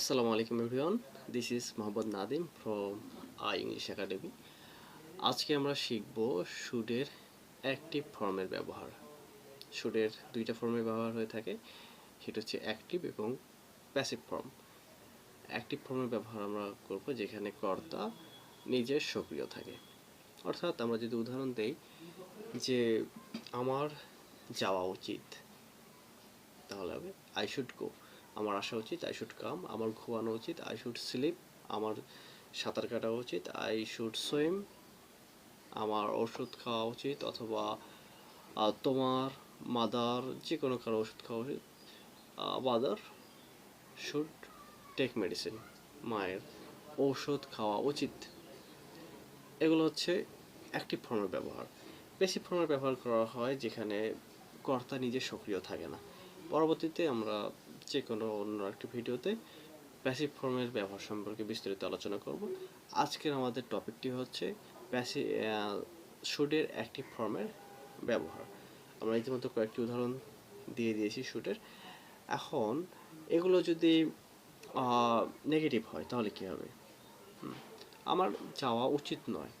Assalamu আলাইকুম everyone. This is Mohammad Nadim from I English Academy. আজকে আমরা শিখব শুডের অ্যাক্টিভ ফর্মের ব্যবহার। শুডের দুইটা ফর্মের ব্যবহার হয়ে থাকে। সেটা হচ্ছে অ্যাক্টিভ এবং প্যাসিভ ফর্ম অ্যাক্টিভ ফর্মের ব্যবহার আমরা করব যেখানে কর্তা নিজের সক্রিয় থাকে। অর্থাৎ আমরা যদি উদাহরণ দেই যে আমার যাওয়া উচিত, তাহলে হবে আই শুড গো আমার আসা উচিত আই শুড কাম আমার ঘুমানো উচিত আই শুড স্লিপ আমার সাঁতার কাটা উচিত আই শুড সুইম আমার ওষুধ খাওয়া উচিত অথবা তোমার মাদার যে কোনো কারও ওষুধ খাওয়া উচিত মাদার শুড টেক মেডিসিন মায়ের ঔষধ খাওয়া উচিত। এগুলো হচ্ছে অ্যাক্টিভ ফর্মের ব্যবহার। বেসিক ফর্মের ব্যবহার করা হয় যেখানে কর্তা নিজে সক্রিয় থাকে না। পরবর্তীতে আমরা যে কোনো অন্য একটি ভিডিওতে প্যাসিভ ফর্মের ব্যবহার সম্পর্কে বিস্তারিত আলোচনা করব। আজকের আমাদের টপিকটি হচ্ছে প্যাসি শুডের অ্যাক্টিভ ফর্মের ব্যবহার। আমরা ইতিমধ্যে কয়েকটি উদাহরণ দিয়ে দিয়েছি শুটের এখন এগুলো যদি নেগেটিভ হয় তাহলে কী হবে? আমার যাওয়া উচিত নয়।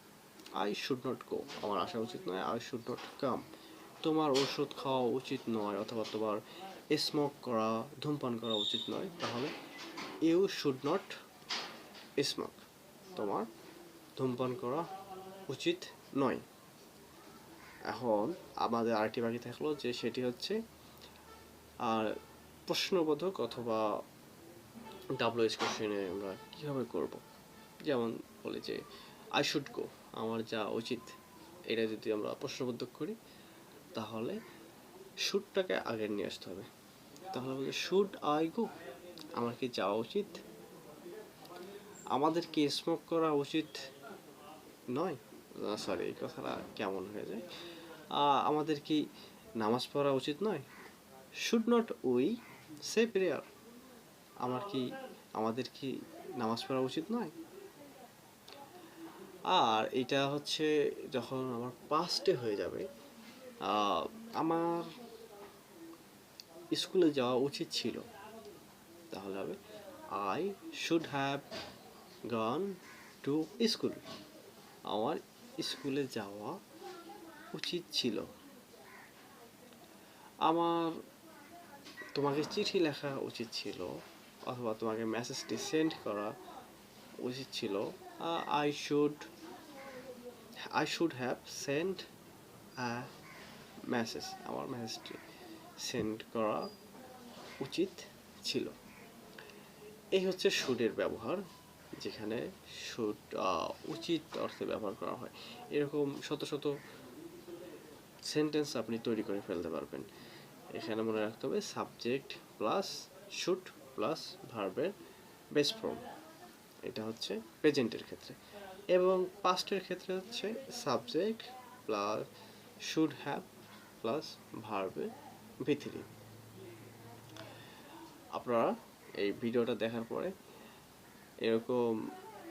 আই শুড নট গো আমার আসা উচিত নয়। আই শুড নট কাম তোমার ওষুধ খাওয়া উচিত নয় অথবা তোমার স্মোক করা, ধূমপান করা উচিত নয়। তাহলে ইউ শুড নট স্মোক তোমার ধূমপান করা উচিত নয়। এখন আমাদের আরেকটি বাকি থাকল যে সেটি হচ্ছে, আর প্রশ্নবোধক অথবা ডাব্লিউএস কোশ্চেনে আমরা কীভাবে করব? যেমন বলি যে আই শুড গো আমার যা উচিত। এটা যদি আমরা প্রশ্নবোধক করি, তাহলে শুডটাকে আগে নিয়ে আসতে হবে। তাহলে বলি শুড আই গো। আমার কি যাওয়া উচিত? আমাদের কি স্মোক করা উচিত নয়? সরি এই কথাটা কেমন হয়ে যায়? আমাদের কি নামাজ পড়া উচিত নয়? Should not we say prayer আমার কি, আমাদের কি নামাজ পড়া উচিত নয়? আর এটা হচ্ছে যখন আমার পাস্টে হয়ে যাবে আমার স্কুলে যাওয়া উচিত ছিল। তাহলে হবে I should have gone to school আমার স্কুলে যাওয়া উচিত ছিল। আমার, তোমাকে চিঠি লেখা উচিত ছিল, অথবা তোমাকে মেসেজটি সেন্ড করা উচিত ছিল I should I should have send message আমার মেসেজটি সেন্ড করা উচিত ছিল। এই হচ্ছে শুডের ব্যবহার, যেখানে শুড উচিত অর্থে ব্যবহার করা হয়। এরকম শত শত সেন্টেন্স আপনি তৈরি করে ফেলতে পারবেন। এখানে মনে রাখতে হবে, সাবজেক্ট প্লাস শুড প্লাস ভার্বের বেস ফর্ম। এটা হচ্ছে প্রেজেন্টের ক্ষেত্রে। এবং পাস্টের ক্ষেত্রে হচ্ছে subject plus should have plus ভার্বের ভিত্তিতে আপনারা এই ভিডিওটা দেখার পরে এরকম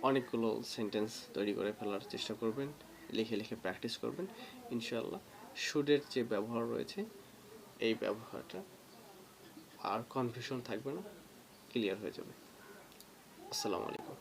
অনেকগুলো সেন্টেন্স তৈরি করে ফেলার চেষ্টা করবেন, লিখে লিখে প্র্যাকটিস করবেন। ইনশাল্লাহ শুডের যে ব্যবহার রয়েছে, এই ব্যবহারটা আর কনফিউশন থাকবে না ক্লিয়ার হয়ে যাবে। আসসালামু আলাইকুম।